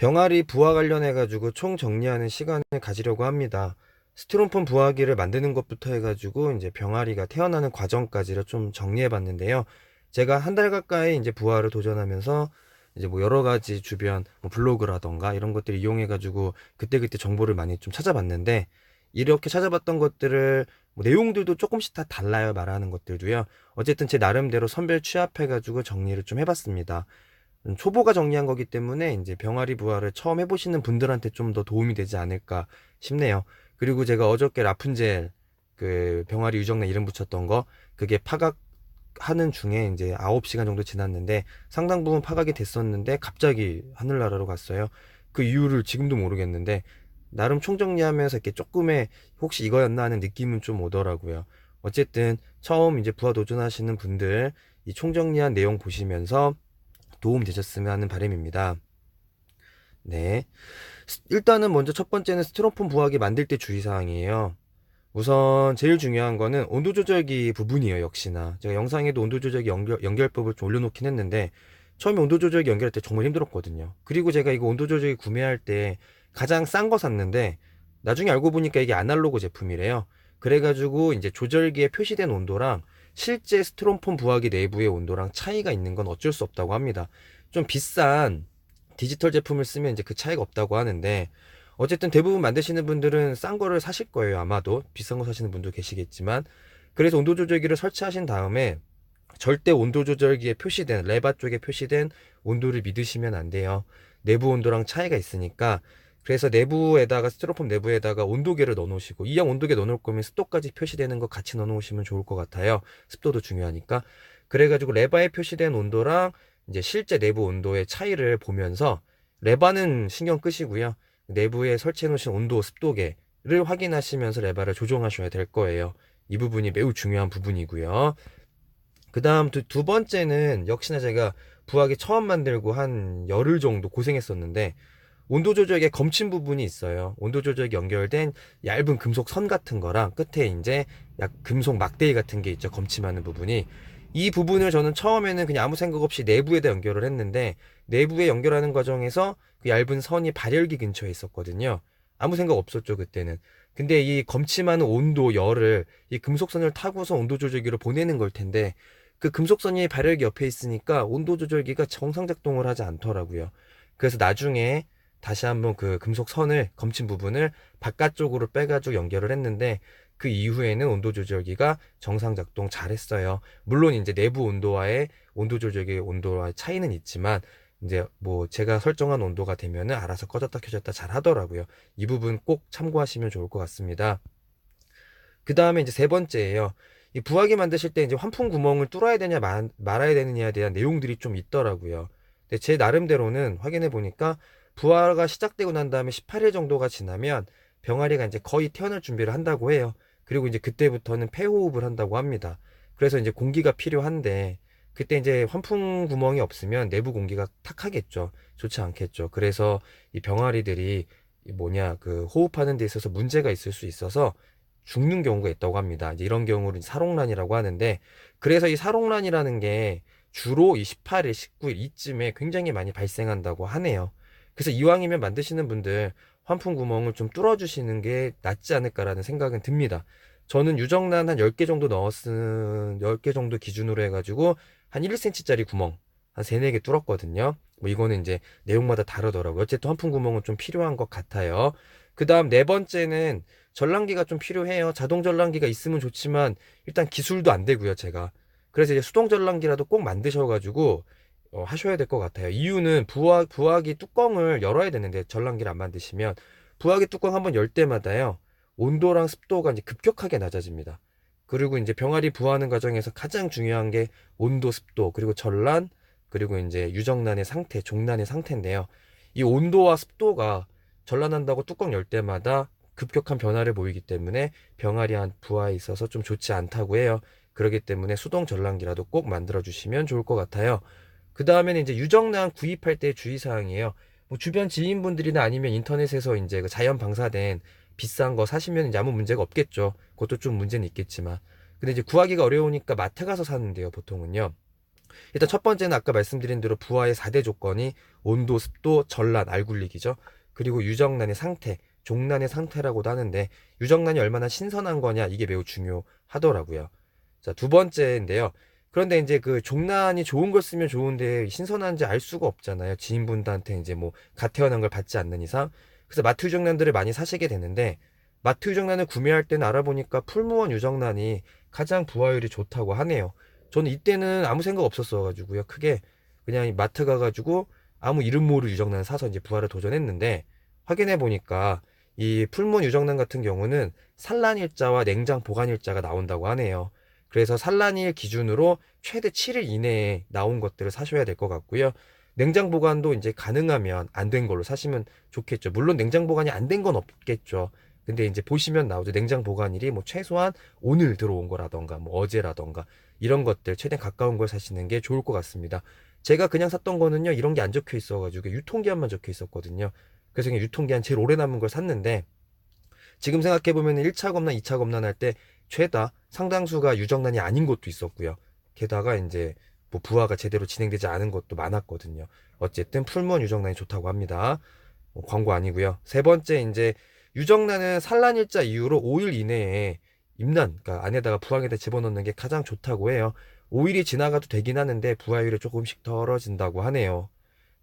병아리 부화 관련해 가지고 총 정리하는 시간을 가지려고 합니다. 스티로폼 부화기를 만드는 것부터 해가지고 이제 병아리가 태어나는 과정까지를 좀 정리해 봤는데요. 제가 한 달 가까이 이제 부화를 도전하면서 이제 뭐 여러 가지 주변 뭐 블로그라던가 이런 것들 이용해 가지고 그때그때 정보를 많이 좀 찾아봤는데 이렇게 찾아봤던 것들을 뭐 내용들도 조금씩 다 달라요 말하는 것들도요. 어쨌든 제 나름대로 선별 취합해 가지고 정리를 좀 해봤습니다. 음, 초보가 정리한 거기 때문에 이제 병아리 부화를 처음 해보시는 분들한테 좀 더 도움이 되지 않을까 싶네요. 그리고 제가 어저께 라푼젤 그 병아리 유정란 이름 붙였던 거 그게 파각 하는 중에 이제 9시간 정도 지났는데 상당 부분 파각이 됐었는데 갑자기 하늘나라로 갔어요. 그 이유를 지금도 모르겠는데 나름 총정리하면서 이렇게 조금의 혹시 이거였나 하는 느낌은 좀 오더라고요. 어쨌든 처음 이제 부화 도전하시는 분들 이 총정리한 내용 보시면서 도움 되셨으면 하는 바람입니다. 네. 일단은 먼저 첫 번째는 스티로폼 부화기 만들 때 주의사항이에요. 우선 제일 중요한 거는 온도 조절기 부분이에요, 역시나. 제가 영상에도 온도 조절기 연결, 연결법을 좀 올려놓긴 했는데, 처음에 온도 조절기 연결할 때 정말 힘들었거든요. 그리고 제가 이거 온도 조절기 구매할 때 가장 싼 거 샀는데, 나중에 알고 보니까 이게 아날로그 제품이래요. 그래가지고 이제 조절기에 표시된 온도랑 실제 스티로폼 부화기 내부의 온도랑 차이가 있는 건 어쩔 수 없다고 합니다. 좀 비싼 디지털 제품을 쓰면 이제 그 차이가 없다고 하는데 어쨌든 대부분 만드시는 분들은 싼 거를 사실 거예요. 아마도 비싼 거 사시는 분도 계시겠지만 그래서 온도 조절기를 설치하신 다음에 절대 온도 조절기에 표시된 레바 쪽에 표시된 온도를 믿으시면 안 돼요. 내부 온도랑 차이가 있으니까 그래서 내부에다가 스티로폼 내부에다가 온도계를 넣어 놓으시고 이왕 온도계 넣어 놓을 거면 습도까지 표시되는 거 같이 넣어 놓으시면 좋을 것 같아요. 습도도 중요하니까. 그래가지고 레바에 표시된 온도랑 이제 실제 내부 온도의 차이를 보면서 레바는 신경 끄시고요. 내부에 설치해 놓으신 온도 습도계를 확인하시면서 레바를 조정하셔야 될 거예요. 이 부분이 매우 중요한 부분이고요. 그 다음 두, 두 번째는 역시나 제가 부하기 처음 만들고 한 열흘 정도 고생했었는데 온도 조절기에 검침 부분이 있어요. 온도 조절기 연결된 얇은 금속 선 같은 거랑 끝에 이제 약 금속 막대기 같은 게 있죠. 검침하는 부분이. 이 부분을 저는 처음에는 그냥 아무 생각 없이 내부에다 연결을 했는데 내부에 연결하는 과정에서 그 얇은 선이 발열기 근처에 있었거든요. 아무 생각 없었죠, 그때는. 근데 이 검침하는 온도, 열을 이 금속선을 타고서 온도 조절기로 보내는 걸 텐데 그 금속선이 발열기 옆에 있으니까 온도 조절기가 정상 작동을 하지 않더라고요. 그래서 나중에 다시 한번 그 금속 선을 검침 부분을 바깥쪽으로 빼가지고 연결을 했는데 그 이후에는 온도 조절기가 정상 작동 잘 했어요. 물론 이제 내부 온도와의 온도 조절기 온도와의 차이는 있지만 이제 뭐 제가 설정한 온도가 되면은 알아서 꺼졌다 켜졌다 잘 하더라고요. 이 부분 꼭 참고하시면 좋을 것 같습니다. 그 다음에 이제 세 번째예요. 이 부화기 만드실 때 이제 환풍 구멍을 뚫어야 되냐 말, 말아야 되느냐에 대한 내용들이 좀 있더라고요. 근데 제 나름대로는 확인해 보니까 부화가 시작되고 난 다음에 18일 정도가 지나면 병아리가 이제 거의 태어날 준비를 한다고 해요. 그리고 이제 그때부터는 폐호흡을 한다고 합니다. 그래서 이제 공기가 필요한데 그때 이제 환풍 구멍이 없으면 내부 공기가 탁하겠죠. 좋지 않겠죠. 그래서 이 병아리들이 뭐냐 그 호흡하는 데 있어서 문제가 있을 수 있어서 죽는 경우가 있다고 합니다. 이제 이런 경우를 사롱란이라고 하는데 그래서 이 사롱란이라는 게 주로 이 18일, 19일 이쯤에 굉장히 많이 발생한다고 하네요. 그래서 이왕이면 만드시는 분들 환풍 구멍을 좀 뚫어주시는 게 낫지 않을까라는 생각은 듭니다. 저는 유정란 한 10개 정도 넣었은 10개 정도 기준으로 해가지고 한 1cm짜리 구멍 한 3, 4개 뚫었거든요. 뭐 이거는 이제 내용마다 다르더라고요. 어쨌든 환풍 구멍은 좀 필요한 것 같아요. 그 다음 네 번째는 전란기가 좀 필요해요. 자동 전란기가 있으면 좋지만 일단 기술도 안 되고요, 제가. 그래서 이제 수동 전란기라도 꼭 만드셔가지고 어, 하셔야 될 것 같아요. 이유는 부화, 부화기 뚜껑을 열어야 되는데 전란기를 안 만드시면 부화기 뚜껑 한번 열 때마다요. 온도랑 습도가 이제 급격하게 낮아집니다. 그리고 이제 병아리 부화하는 과정에서 가장 중요한 게 온도, 습도, 그리고 전란, 그리고 이제 유정란의 상태, 종란의 상태인데요. 이 온도와 습도가 전란한다고 뚜껑 열 때마다 급격한 변화를 보이기 때문에 병아리 한 부화에 있어서 좀 좋지 않다고 해요. 그렇기 때문에 수동 전란기라도 꼭 만들어 주시면 좋을 것 같아요. 그 다음에는 이제 유정란 구입할 때 주의사항이에요. 뭐 주변 지인분들이나 아니면 인터넷에서 이제 그 자연 방사된 비싼 거 사시면 이제 아무 문제가 없겠죠. 그것도 좀 문제는 있겠지만. 근데 이제 구하기가 어려우니까 마트 가서 사는데요, 보통은요. 일단 첫 번째는 아까 말씀드린 대로 부화의 4대 조건이 온도, 습도, 전란, 알굴리기죠. 그리고 유정란의 상태, 종란의 상태라고도 하는데 유정란이 얼마나 신선한 거냐 이게 매우 중요하더라고요. 자, 두 번째인데요. 그런데 이제 그 종란이 좋은 걸 쓰면 좋은데 신선한지 알 수가 없잖아요. 지인분들한테 이제 뭐 갓 태어난 걸 받지 않는 이상. 그래서 마트 유정란들을 많이 사시게 되는데 마트 유정란을 구매할 때는 알아보니까 풀무원 유정란이 가장 부화율이 좋다고 하네요. 저는 이때는 아무 생각 없었어가지고요. 크게 그냥 마트 가가지고 아무 이름 모를 유정란 사서 이제 부화를 도전했는데 확인해 보니까 이 풀무원 유정란 같은 경우는 산란일자와 냉장 보관일자가 나온다고 하네요. 그래서 산란일 기준으로 최대 7일 이내에 나온 것들을 사셔야 될 것 같고요. 냉장 보관도 이제 가능하면 안 된 걸로 사시면 좋겠죠. 물론 냉장 보관이 안 된 건 없겠죠. 근데 이제 보시면 나오죠. 냉장 보관일이 뭐 최소한 오늘 들어온 거라던가 뭐 어제라던가 이런 것들 최대한 가까운 걸 사시는 게 좋을 것 같습니다. 제가 그냥 샀던 거는요. 이런 게 안 적혀 있어가지고 유통기한만 적혀 있었거든요. 그래서 그냥 유통기한 제일 오래 남은 걸 샀는데 지금 생각해보면 1차 검란, 2차 검란 할때 죄다 상당수가 유정란이 아닌 것도 있었고요. 게다가 이제 뭐 부화가 제대로 진행되지 않은 것도 많았거든요. 어쨌든 풀무원 유정란이 좋다고 합니다. 뭐 광고 아니고요. 세 번째 이제 유정란은 산란일자 이후로 5일 이내에 임란, 그러니까 안에다가 부항에다 집어넣는 게 가장 좋다고 해요. 5일이 지나가도 되긴 하는데 부화율이 조금씩 떨어진다고 하네요.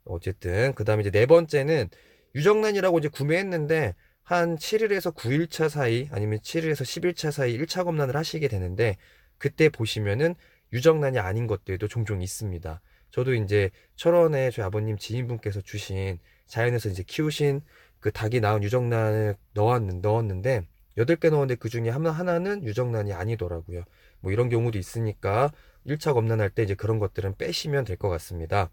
어쨌든 그 다음에 이제 네 번째는 유정란이라고 이제 구매했는데 한 7일에서 9일차 사이 아니면 7일에서 10일차 사이 1차 검란을 하시게 되는데 그때 보시면은 유정란이 아닌 것들도 종종 있습니다. 저도 이제 철원에 저희 아버님 지인분께서 주신 자연에서 이제 키우신 그 닭이 낳은 유정란을 넣었는, 넣었는데 여덟 개 넣었는데 그 중에 하나, 하나는 유정란이 아니더라고요. 뭐 이런 경우도 있으니까 1차 검란할 때 이제 그런 것들은 빼시면 될 것 같습니다.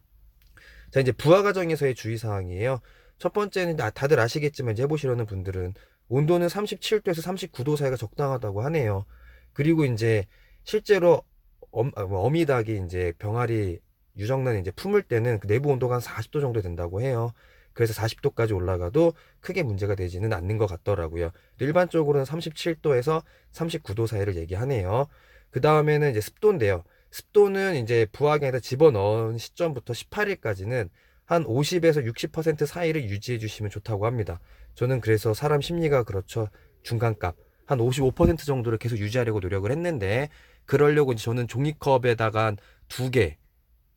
자, 이제 부화 과정에서의 주의 사항이에요. 첫 번째는 아, 다들 아시겠지만 이제 해보시려는 분들은 온도는 37도에서 39도 사이가 적당하다고 하네요. 그리고 이제 실제로 엄, 아, 뭐 어미닭이 이제 병아리 유정란을 이제 품을 때는 그 내부 온도가 한 40도 정도 된다고 해요. 그래서 40도까지 올라가도 크게 문제가 되지는 않는 것 같더라고요. 일반적으로는 37도에서 39도 사이를 얘기하네요. 그 다음에는 이제 습도인데요. 습도는 이제 부화기에다 집어넣은 시점부터 18일까지는 한 50에서 60% 사이를 유지해 주시면 좋다고 합니다. 저는 그래서 사람 심리가 그렇죠. 중간값. 한 55% 정도를 계속 유지하려고 노력을 했는데, 그러려고 이제 저는 종이컵에다가 두 개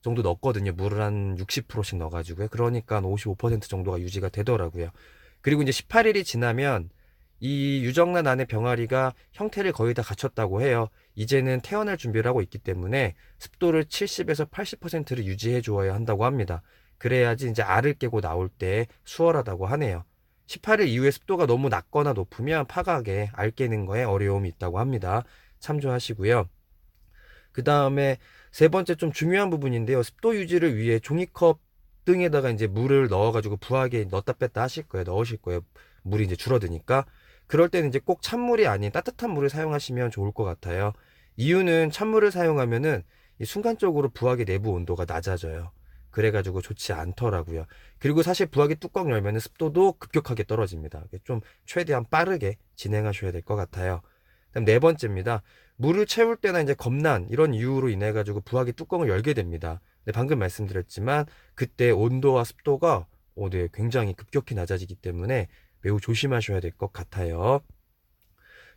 정도 넣었거든요. 물을 한 60%씩 넣어가지고요. 그러니까 55% 정도가 유지가 되더라고요. 그리고 이제 18일이 지나면 이 유정란 안에 병아리가 형태를 거의 다 갖췄다고 해요. 이제는 태어날 준비를 하고 있기 때문에 습도를 70에서 80%를 유지해 주어야 한다고 합니다. 그래야지 이제 알을 깨고 나올 때 수월하다고 하네요. 18일 이후에 습도가 너무 낮거나 높으면 파각에 알 깨는 거에 어려움이 있다고 합니다. 참조하시고요. 그 다음에 세 번째 좀 중요한 부분인데요. 습도 유지를 위해 종이컵 등에다가 이제 물을 넣어가지고 부하게 넣었다 뺐다 하실 거예요. 넣으실 거예요. 물이 이제 줄어드니까. 그럴 때는 이제 꼭 찬물이 아닌 따뜻한 물을 사용하시면 좋을 것 같아요. 이유는 찬물을 사용하면은 순간적으로 부하기 내부 온도가 낮아져요. 그래가지고 좋지 않더라고요. 그리고 사실 부하기 뚜껑 열면 습도도 급격하게 떨어집니다. 좀 최대한 빠르게 진행하셔야 될 것 같아요. 그다음 네 번째입니다. 물을 채울 때나 이제 검난 이런 이유로 인해 가지고 부하기 뚜껑을 열게 됩니다. 네, 방금 말씀드렸지만 그때 온도와 습도가 어, 네, 굉장히 급격히 낮아지기 때문에 매우 조심하셔야 될 것 같아요.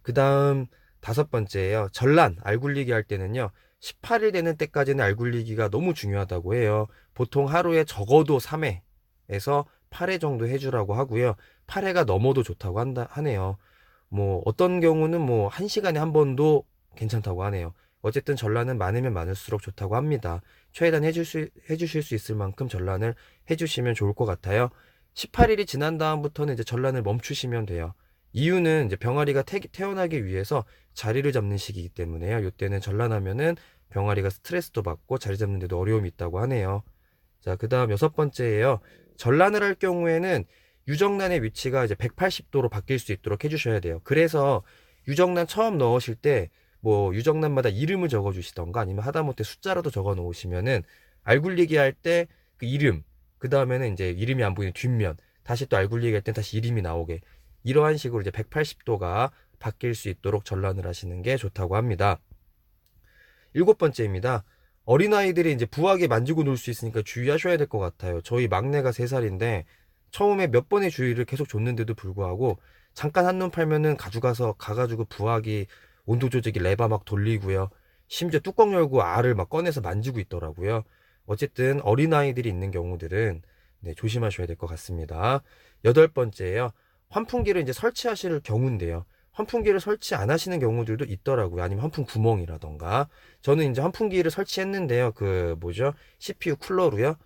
그 다음 다섯 번째예요. 전란, 알 굴리기 할 때는요. 18일 되는 때까지는 알 굴리기가 너무 중요하다고 해요. 보통 하루에 적어도 3회에서 8회 정도 해주라고 하고요. 8회가 넘어도 좋다고 한다, 하네요. 뭐 어떤 경우는 뭐 1시간에 한 번도 괜찮다고 하네요. 어쨌든 전란은 많으면 많을수록 좋다고 합니다. 최대한 해줄 수, 해주실 수 있을 만큼 전란을 해주시면 좋을 것 같아요. 18일이 지난 다음부터는 이제 전란을 멈추시면 돼요. 이유는 이제 병아리가 태, 태어나기 위해서 자리를 잡는 시기이기 때문에요. 이때는 전란하면은 병아리가 스트레스도 받고 자리 잡는 데도 어려움이 있다고 하네요. 자, 그 다음 여섯 번째예요. 전란을 할 경우에는 유정란의 위치가 이제 180도로 바뀔 수 있도록 해 주셔야 돼요. 그래서 유정란 처음 넣으실 때 뭐 유정란마다 이름을 적어 주시던가 아니면 하다못해 숫자라도 적어 놓으시면은 알 굴리기 할 때 그 이름 그 다음에는 이제 이름이 안 보이는 뒷면 다시 또 알 굴리기 할 때 다시 이름이 나오게 이러한 식으로 이제 180도가 바뀔 수 있도록 전란을 하시는 게 좋다고 합니다. 일곱 번째입니다. 어린아이들이 이제 부하게 만지고 놀 수 있으니까 주의하셔야 될 것 같아요. 저희 막내가 3살인데 처음에 몇 번의 주의를 계속 줬는데도 불구하고 잠깐 한눈 팔면은 가져가서 가가지고 부하기 온도 조절기 레바 막 돌리고요. 심지어 뚜껑 열고 알을 막 꺼내서 만지고 있더라고요. 어쨌든 어린아이들이 있는 경우들은 네, 조심하셔야 될 것 같습니다. 여덟 번째예요. 환풍기를 이제 설치하실 경우인데요. 환풍기를 설치 안 하시는 경우들도 있더라고요. 아니면 환풍 구멍이라던가. 저는 이제 환풍기를 설치했는데요. 그 뭐죠? CPU 쿨러로요.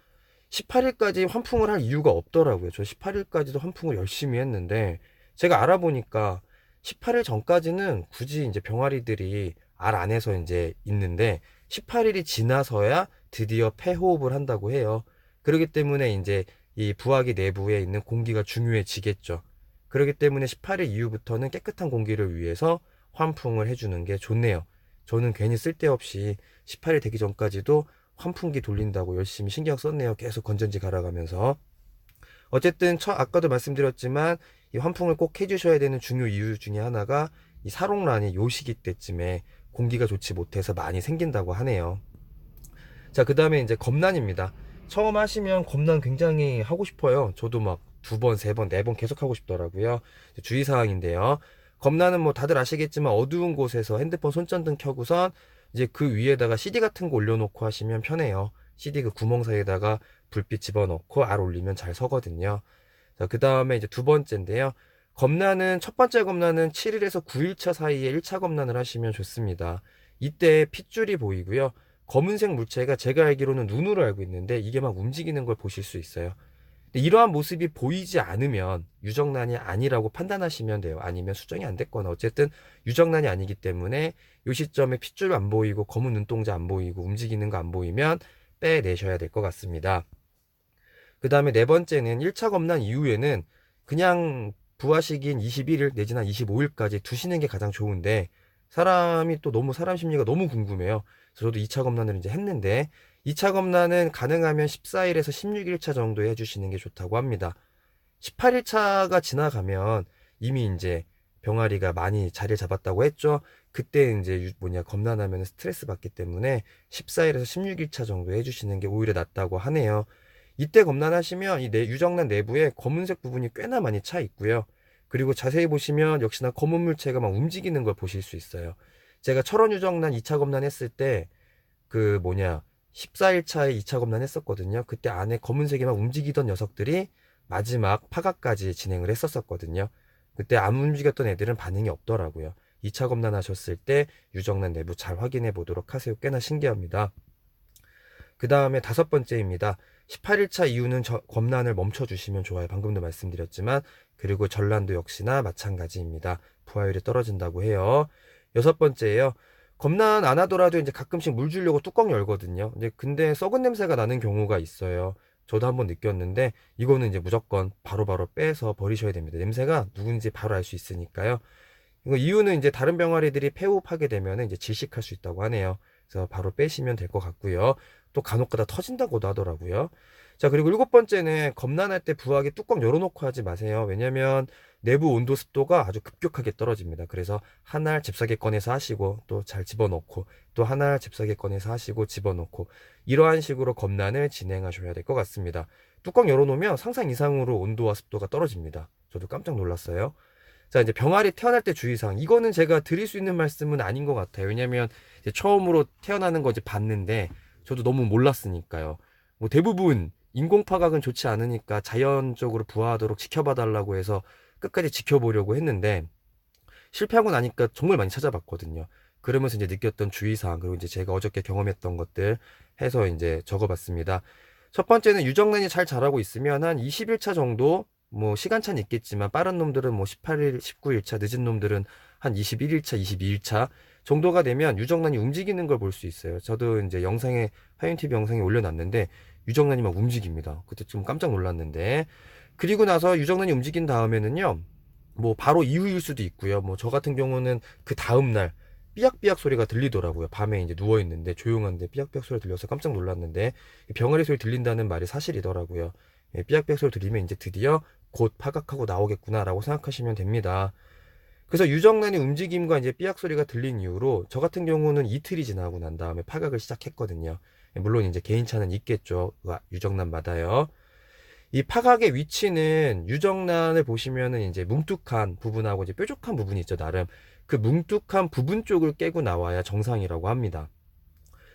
18일까지 환풍을 할 이유가 없더라고요. 저 18일까지도 환풍을 열심히 했는데 제가 알아보니까 18일 전까지는 굳이 이제 병아리들이 알 안에서 이제 있는데 18일이 지나서야 드디어 폐호흡을 한다고 해요. 그렇기 때문에 이제 이 부화기 내부에 있는 공기가 중요해지겠죠. 그렇기 때문에 18일 이후부터는 깨끗한 공기를 위해서 환풍을 해주는 게 좋네요. 저는 괜히 쓸데없이 18일 되기 전까지도 환풍기 돌린다고 열심히 신경 썼네요. 계속 건전지 갈아가면서. 어쨌든 처, 아까도 말씀드렸지만 이 환풍을 꼭 해주셔야 되는 중요 이유 중에 하나가 이 사롱란이 요 시기 때쯤에 공기가 좋지 못해서 많이 생긴다고 하네요. 자, 그 다음에 이제 검란입니다. 처음 하시면 검란 굉장히 하고 싶어요. 저도 막 두 번, 세 번, 네 번 계속 하고 싶더라고요. 주의사항인데요. 검란은 뭐 다들 아시겠지만 어두운 곳에서 핸드폰 손전등 켜고선 이제 그 위에다가 CD 같은 거 올려놓고 하시면 편해요. CD 그 구멍 사이에다가 불빛 집어넣고 알 올리면 잘 서거든요. 자, 그 다음에 이제 두 번째인데요. 검란은 첫 번째 검란은 7일에서 9일차 사이에 1차 검란을 하시면 좋습니다. 이때 핏줄이 보이고요. 검은색 물체가 제가 알기로는 눈으로 알고 있는데 이게 막 움직이는 걸 보실 수 있어요. 이러한 모습이 보이지 않으면 유정란이 아니라고 판단하시면 돼요. 아니면 수정이 안 됐거나 어쨌든 유정란이 아니기 때문에 이 시점에 핏줄 안 보이고 검은 눈동자 안 보이고 움직이는 거 안 보이면 빼내셔야 될 것 같습니다. 그 다음에 네 번째는 1차 검란 이후에는 그냥 부하시기인 21일 내지는 25일까지 두시는 게 가장 좋은데 사람이 또 너무 사람 심리가 너무 궁금해요. 그래서 저도 2차 검란을 이제 했는데 2차 검란은 가능하면 14일에서 16일차 정도에 해주시는 게 좋다고 합니다. 18일차가 지나가면 이미 이제 병아리가 많이 자리를 잡았다고 했죠. 그때 이제 뭐냐 검란하면 스트레스 받기 때문에 14일에서 16일차 정도 해주시는 게 오히려 낫다고 하네요. 이때 검란하시면 이 유정란 내부에 검은색 부분이 꽤나 많이 차 있고요. 그리고 자세히 보시면 역시나 검은 물체가 막 움직이는 걸 보실 수 있어요. 제가 철원 유정란 2차 검란 했을 때 그 뭐냐 14일차에 2차 검란 했었거든요. 그때 안에 검은색이 막 움직이던 녀석들이 마지막 파각까지 진행을 했었었거든요. 그때 안 움직였던 애들은 반응이 없더라고요. 2차 검란 하셨을 때 유정란 내부 잘 확인해 보도록 하세요. 꽤나 신기합니다. 그 다음에 다섯 번째입니다. 18일차 이후는 저, 검란을 멈춰주시면 좋아요. 방금도 말씀드렸지만 그리고 전란도 역시나 마찬가지입니다. 부하율이 떨어진다고 해요. 여섯 번째예요. 검란 안 하더라도 이제 가끔씩 물 주려고 뚜껑 열거든요. 이제 근데 썩은 냄새가 나는 경우가 있어요. 저도 한번 느꼈는데 이거는 이제 무조건 바로바로 바로 빼서 버리셔야 됩니다. 냄새가 누군지 바로 알 수 있으니까요. 이거 이유는 이제 다른 병아리들이 폐호흡하게 되면 이제 질식할 수 있다고 하네요. 그래서 바로 빼시면 될 것 같고요. 또 간혹가다 터진다고도 하더라고요. 자 그리고 일곱 번째는 검란할 때 부하게 뚜껑 열어놓고 하지 마세요. 왜냐면 내부 온도 습도가 아주 급격하게 떨어집니다. 그래서 하나 잽싸게 꺼내서 하시고 또 잘 집어넣고 또 하나 잽싸게 꺼내서 하시고 집어넣고 이러한 식으로 검란을 진행하셔야 될 것 같습니다. 뚜껑 열어놓으면 상상 이상으로 온도와 습도가 떨어집니다. 저도 깜짝 놀랐어요. 자 이제 병아리 태어날 때 주의사항 이거는 제가 드릴 수 있는 말씀은 아닌 것 같아요. 왜냐면 처음으로 태어나는 거 이제 봤는데 저도 너무 몰랐으니까요. 뭐 대부분 인공 파각은 좋지 않으니까 자연적으로 부화하도록 지켜봐 달라고 해서 끝까지 지켜보려고 했는데 실패하고 나니까 정말 많이 찾아봤거든요. 그러면서 이제 느꼈던 주의사항 그리고 이제 제가 어저께 경험했던 것들 해서 이제 적어봤습니다. 첫 번째는 유정란이 잘 자라고 있으면 한 20일차 정도 뭐 시간차는 있겠지만 빠른 놈들은 뭐 18일, 19일차, 늦은 놈들은 한 21일차, 22일차 정도가 되면 유정란이 움직이는 걸 볼 수 있어요. 저도 이제 영상에 하윤TV 영상에 올려놨는데 유정란이 막 움직입니다. 그때 좀 깜짝 놀랐는데 그리고 나서 유정란이 움직인 다음에는요. 뭐 바로 이후일 수도 있고요. 뭐 저 같은 경우는 그 다음 날 삐약삐약 소리가 들리더라고요. 밤에 이제 누워 있는데 조용한데 삐약삐약 소리 들려서 깜짝 놀랐는데 병아리 소리 들린다는 말이 사실이더라고요. 예, 삐약삐약 소리 들리면 이제 드디어 곧 파각하고 나오겠구나라고 생각하시면 됩니다. 그래서 유정란의 움직임과 이제 삐약 소리가 들린 이후로 저 같은 경우는 이틀이 지나고 난 다음에 파각을 시작했거든요. 물론 이제 개인차는 있겠죠. 와, 유정란마다요. 이 파각의 위치는 유정란을 보시면은 이제 뭉툭한 부분하고 이제 뾰족한 부분이 있죠, 나름. 그 뭉툭한 부분 쪽을 깨고 나와야 정상이라고 합니다.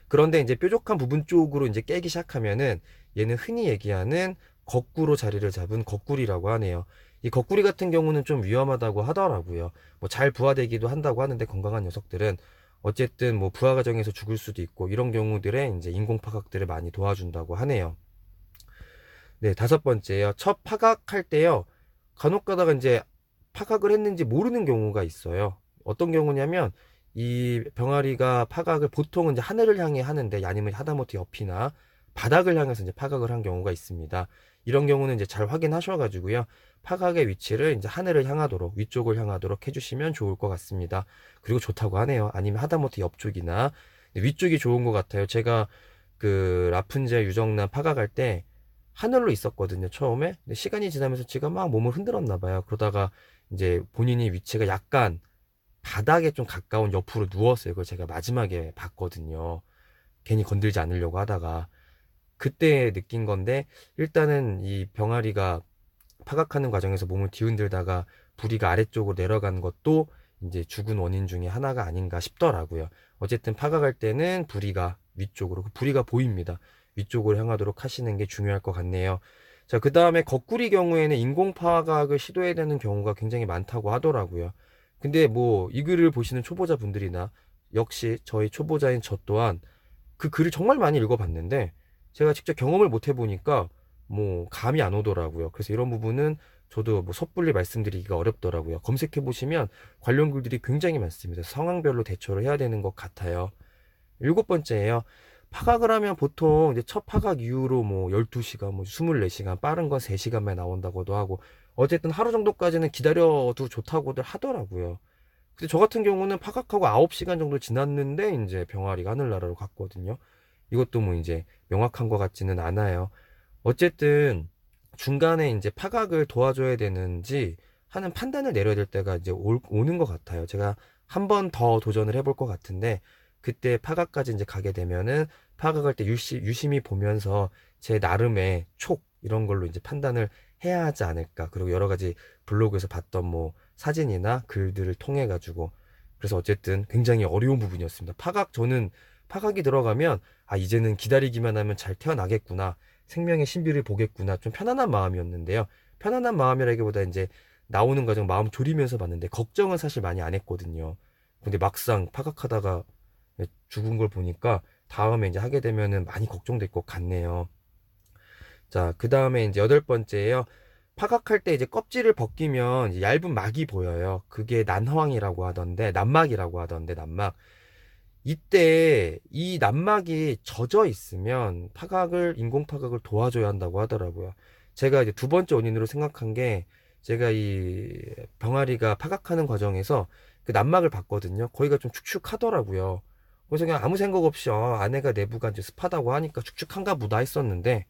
그런데 이제 뾰족한 부분 쪽으로 이제 깨기 시작하면은 얘는 흔히 얘기하는 거꾸로 자리를 잡은 거꾸리라고 하네요. 이 거꾸리 같은 경우는 좀 위험하다고 하더라고요. 뭐 잘 부화되기도 한다고 하는데 건강한 녀석들은 어쨌든 뭐 부화 과정에서 죽을 수도 있고 이런 경우들에 이제 인공 파각들을 많이 도와준다고 하네요. 네, 다섯 번째요. 첫 파각할 때요. 간혹 가다가 이제 파각을 했는지 모르는 경우가 있어요. 어떤 경우냐면 이 병아리가 파각을 보통은 이제 하늘을 향해 하는데 아니면 하다못해 옆이나 바닥을 향해서 이제 파각을 한 경우가 있습니다. 이런 경우는 이제 잘 확인하셔가지고요. 파각의 위치를 이제 하늘을 향하도록 위쪽을 향하도록 해주시면 좋을 것 같습니다. 그리고 좋다고 하네요. 아니면 하다못해 옆쪽이나 위쪽이 좋은 것 같아요. 제가 그 라푼젤 유정란 파각할 때 하늘로 있었거든요. 처음에. 시간이 지나면서 지가 막 몸을 흔들었나 봐요. 그러다가 이제 본인이 위치가 약간 바닥에 좀 가까운 옆으로 누웠어요. 그걸 제가 마지막에 봤거든요. 괜히 건들지 않으려고 하다가 그때 느낀 건데 일단은 이 병아리가 파각하는 과정에서 몸을 뒤흔들다가 부리가 아래쪽으로 내려간 것도 이제 죽은 원인 중에 하나가 아닌가 싶더라고요. 어쨌든 파각할 때는 부리가 위쪽으로 그 부리가 보입니다. 위쪽으로 향하도록 하시는 게 중요할 것 같네요. 자, 그 다음에 거꾸리 경우에는 인공 파각을 시도해야 되는 경우가 굉장히 많다고 하더라고요. 근데 뭐 이 글을 보시는 초보자 분들이나 역시 저희 초보자인 저 또한 그 글을 정말 많이 읽어봤는데 제가 직접 경험을 못 해보니까 뭐 감이 안 오더라고요. 그래서 이런 부분은 저도 뭐 섣불리 말씀드리기가 어렵더라고요. 검색해 보시면 관련 글들이 굉장히 많습니다. 상황별로 대처를 해야 되는 것 같아요. 일곱 번째예요. 파각을 하면 보통 이제 첫 파각 이후로 뭐 12시간, 뭐 24시간, 빠른 건 3시간만 나온다고도 하고 어쨌든 하루 정도까지는 기다려도 좋다고들 하더라고요. 근데 저 같은 경우는 파각하고 9시간 정도 지났는데 이제 병아리가 하늘나라로 갔거든요. 이것도 뭐 이제 명확한 것 같지는 않아요. 어쨌든 중간에 이제 파각을 도와줘야 되는지 하는 판단을 내려야 될 때가 이제 올, 오는 것 같아요. 제가 한 번 더 도전을 해볼 것 같은데 그때 파각까지 이제 가게 되면은 파각할 때 유시, 유심히 보면서 제 나름의 촉 이런 걸로 이제 판단을 해야 하지 않을까. 그리고 여러 가지 블로그에서 봤던 뭐 사진이나 글들을 통해 가지고 그래서 어쨌든 굉장히 어려운 부분이었습니다. 파각 저는 파각이 들어가면 아 이제는 기다리기만 하면 잘 태어나겠구나. 생명의 신비를 보겠구나. 좀 편안한 마음이었는데요. 편안한 마음이라기보다 이제 나오는 과정 마음 졸이면서 봤는데 걱정은 사실 많이 안 했거든요. 근데 막상 파각하다가 죽은 걸 보니까 다음에 이제 하게 되면은 많이 걱정될 것 같네요. 자, 그 다음에 이제 여덟 번째예요. 파각할 때 이제 껍질을 벗기면 이제 얇은 막이 보여요. 그게 난황이라고 하던데, 난막이라고 하던데, 난막. 이때 이 난막이 젖어 있으면 파각을, 인공 파각을 도와줘야 한다고 하더라고요. 제가 이제 두 번째 원인으로 생각한 게 제가 이 병아리가 파각하는 과정에서 그 난막을 봤거든요. 거기가 좀 축축하더라고요. 그래서 그냥 아무 생각 없이 어, 아내가 내부가 이제 습하다고 하니까 축축한가 보다 했었는데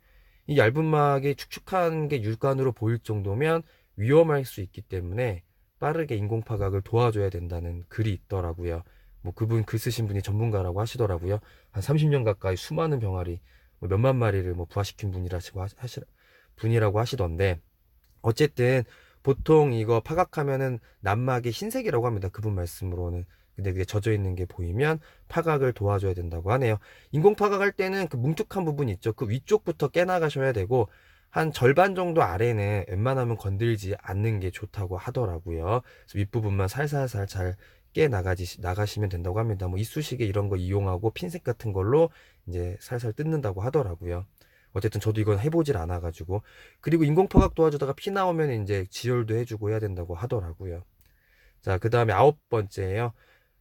이 얇은 막이 축축한 게 육안으로 보일 정도면 위험할 수 있기 때문에 빠르게 인공 파각을 도와줘야 된다는 글이 있더라고요. 뭐 그분 글 쓰신 분이 전문가라고 하시더라고요. 한 30년 가까이 수많은 병아리 뭐 몇만 마리를 뭐 부화시킨 분이라고 하시 분이라고 하시던데 어쨌든 보통 이거 파각하면은 난막이 흰색이라고 합니다. 그분 말씀으로는. 근데 그게 젖어 있는 게 보이면 파각을 도와줘야 된다고 하네요. 인공 파각할 때는 그 뭉툭한 부분이 있죠. 그 위쪽부터 깨나가셔야 되고 한 절반 정도 아래는 웬만하면 건들지 않는 게 좋다고 하더라고요. 그래서 윗부분만 살살살 잘 깨 나가지 나가시면 된다고 합니다. 뭐 이쑤시개 이런 거 이용하고 핀셋 같은 걸로 이제 살살 뜯는다고 하더라고요. 어쨌든 저도 이건 해보질 않아가지고 그리고 인공파각 도와주다가 피 나오면 이제 지혈도 해주고 해야 된다고 하더라고요. 자, 그 다음에 아홉 번째예요.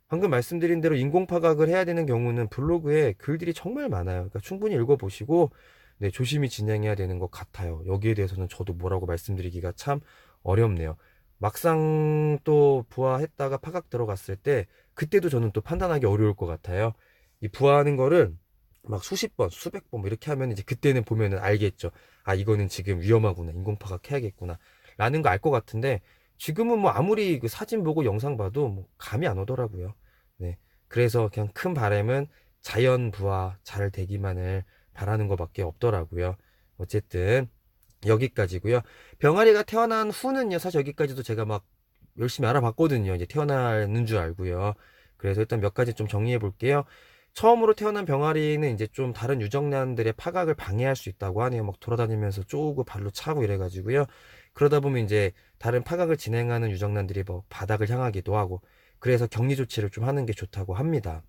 방금 말씀드린 대로 인공파각을 해야 되는 경우는 블로그에 글들이 정말 많아요. 그러니까 충분히 읽어보시고 네, 조심히 진행해야 되는 것 같아요. 여기에 대해서는 저도 뭐라고 말씀드리기가 참 어렵네요. 막상 또 부화했다가 파각 들어갔을 때 그때도 저는 또 판단하기 어려울 것 같아요. 이 부화하는 거를 막 수십 번, 수백 번뭐 이렇게 하면 이제 그때는 보면은 알겠죠. 아, 이거는 지금 위험하구나. 인공파각 해야겠구나. 라는 거 알 것 같은데 지금은 뭐 아무리 그 사진 보고 영상 봐도 뭐 감이 안 오더라고요. 네. 그래서 그냥 큰 바람은 자연 부화 잘 되기만을 바라는 것밖에 없더라고요. 어쨌든 여기까지고요. 병아리가 태어난 후는요. 사실 여기까지도 제가 막 열심히 알아봤거든요. 이제 태어나는 줄 알고요. 그래서 일단 몇 가지 좀 정리해 볼게요. 처음으로 태어난 병아리는 이제 좀 다른 유정란들의 파각을 방해할 수 있다고 하네요. 막 돌아다니면서 쪼고 발로 차고 이래가지고요. 그러다 보면 이제 다른 파각을 진행하는 유정란들이 뭐 바닥을 향하기도 하고 그래서 격리 조치를 좀 하는 게 좋다고 합니다.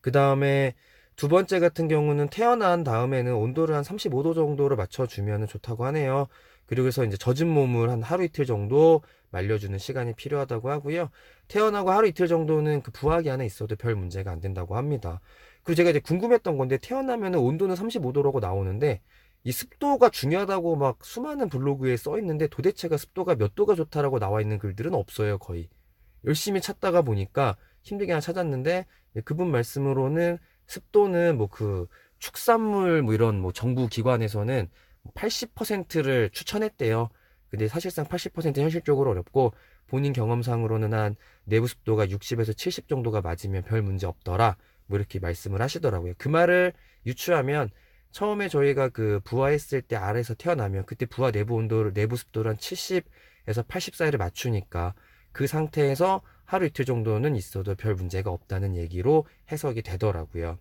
그 다음에 두 번째 같은 경우는 태어난 다음에는 온도를 한 35도 정도로 맞춰주면 좋다고 하네요. 그리고 서 이제 젖은 몸을 한 하루 이틀 정도 말려주는 시간이 필요하다고 하고요. 태어나고 하루 이틀 정도는 그 부화기 안에 있어도 별 문제가 안 된다고 합니다. 그리고 제가 이제 궁금했던 건데 태어나면 온도는 35도라고 나오는데 이 습도가 중요하다고 막 수많은 블로그에 써 있는데 도대체가 습도가 몇 도가 좋다라고 나와 있는 글들은 없어요 거의 열심히 찾다가 보니까 힘들게 하나 찾았는데 그분 말씀으로는 습도는 뭐 그 축산물 뭐 이런 뭐 정부 기관에서는 80%를 추천했대요. 근데 사실상 80% 현실적으로 어렵고 본인 경험상으로는 한 내부 습도가 60에서 70 정도가 맞으면 별 문제 없더라. 뭐 이렇게 말씀을 하시더라고요. 그 말을 유추하면 처음에 저희가 그 부화했을 때 아래에서 태어나면 그때 부화 내부 온도를 내부 습도를 한 70에서 80 사이를 맞추니까 그 상태에서 하루 이틀 정도는 있어도 별 문제가 없다는 얘기로 해석이 되더라고요.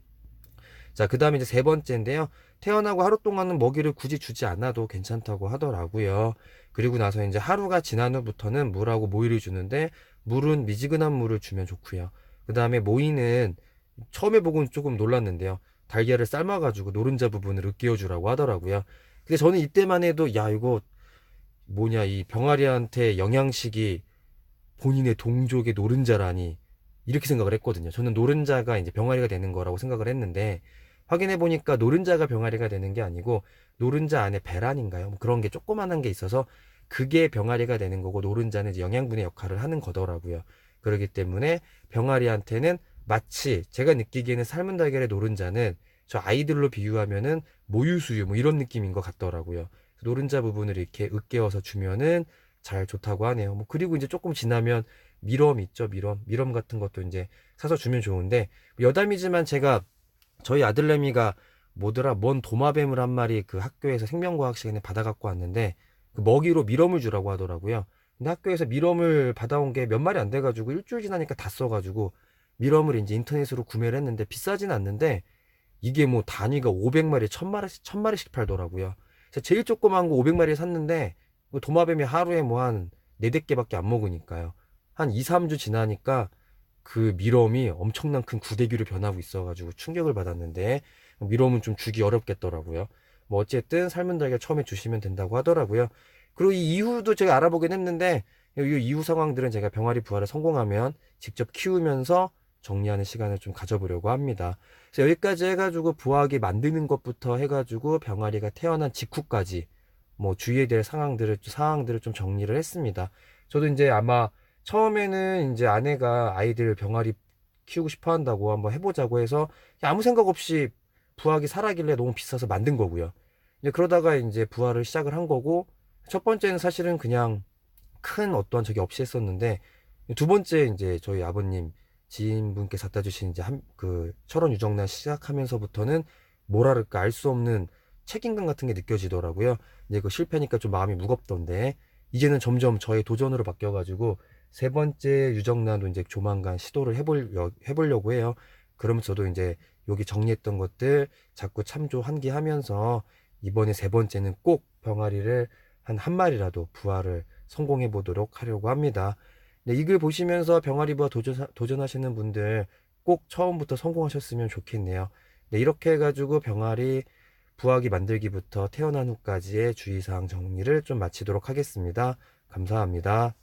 자, 그 다음에 이제 세 번째인데요. 태어나고 하루 동안은 먹이를 굳이 주지 않아도 괜찮다고 하더라고요. 그리고 나서 이제 하루가 지난 후부터는 물하고 모이를 주는데 물은 미지근한 물을 주면 좋고요. 그 다음에 모이는 처음에 보고는 조금 놀랐는데요. 달걀을 삶아가지고 노른자 부분을 으깨어주라고 하더라고요. 근데 저는 이때만 해도 야 이거 뭐냐 이 병아리한테 영양식이 본인의 동족의 노른자라니 이렇게 생각을 했거든요. 저는 노른자가 이제 병아리가 되는 거라고 생각을 했는데 확인해 보니까 노른자가 병아리가 되는 게 아니고 노른자 안에 배란인가요? 뭐 그런 게 조그만한 게 있어서 그게 병아리가 되는 거고 노른자는 영양분의 역할을 하는 거더라고요. 그렇기 때문에 병아리한테는 마치 제가 느끼기에는 삶은 달걀의 노른자는 저 아이들로 비유하면은 모유수유 뭐 이런 느낌인 것 같더라고요. 노른자 부분을 이렇게 으깨어서 주면은 잘 좋다고 하네요. 뭐 그리고 이제 조금 지나면 미럼 있죠, 미럼. 미럼 같은 것도 이제 사서 주면 좋은데 여담이지만 제가 저희 아들내미가 뭐더라 먼 도마뱀을 한 마리 그 학교에서 생명과학 시간에 받아갖고 왔는데 그 먹이로 미럼을 주라고 하더라고요. 근데 학교에서 미럼을 받아온 게 몇 마리 안 돼가지고 일주일 지나니까 다 써가지고 미럼을 이제 인터넷으로 구매를 했는데 비싸진 않는데 이게 뭐 단위가 500마리, 1000마리씩, 1000마리씩 팔더라고요. 제일 조그만 거 500마리 샀는데 그 도마뱀이 하루에 뭐한 4, 5개밖에 안 먹으니까요. 한 2, 3주 지나니까 그 미럼이 엄청난 큰 구데기로 변하고 있어가지고 충격을 받았는데 미럼은 좀 주기 어렵겠더라고요. 뭐 어쨌든 삶은 달걀 처음에 주시면 된다고 하더라고요. 그리고 이 이후도 제가 알아보긴 했는데 이 이후 상황들은 제가 병아리 부화를 성공하면 직접 키우면서 정리하는 시간을 좀 가져보려고 합니다. 그래서 여기까지 해가지고 부화기 만드는 것부터 해가지고 병아리가 태어난 직후까지 뭐 주의해야 될 상황들을 상황들을 좀 정리를 했습니다. 저도 이제 아마 처음에는 이제 아내가 아이들 병아리 키우고 싶어 한다고 한번 해보자고 해서 아무 생각 없이 부화기 사라길래 너무 비싸서 만든 거고요. 이제 그러다가 이제 부화를 시작을 한 거고 첫 번째는 사실은 그냥 큰 어떠한 적이 없이 했었는데 두 번째 이제 저희 아버님 지인분께 갖다 주신 이제 한 그 철원 유정란 시작하면서부터는 뭐랄까 알 수 없는 책임감 같은 게 느껴지더라고요. 이제 그 실패니까 좀 마음이 무겁던데 이제는 점점 저의 도전으로 바뀌어가지고 세 번째 유정란도 이제 조만간 시도를 해볼, 해보려고 해요. 그러면서 저도 이제 여기 정리했던 것들 자꾸 참조 환기하면서 이번에 세 번째는 꼭 병아리를 한 한 마리라도 부화를 성공해 보도록 하려고 합니다. 네, 이글 보시면서 병아리 부화 도전, 도전하시는 분들 꼭 처음부터 성공하셨으면 좋겠네요. 네, 이렇게 해가지고 병아리 부화기 만들기부터 태어난 후까지의 주의사항 정리를 좀 마치도록 하겠습니다. 감사합니다.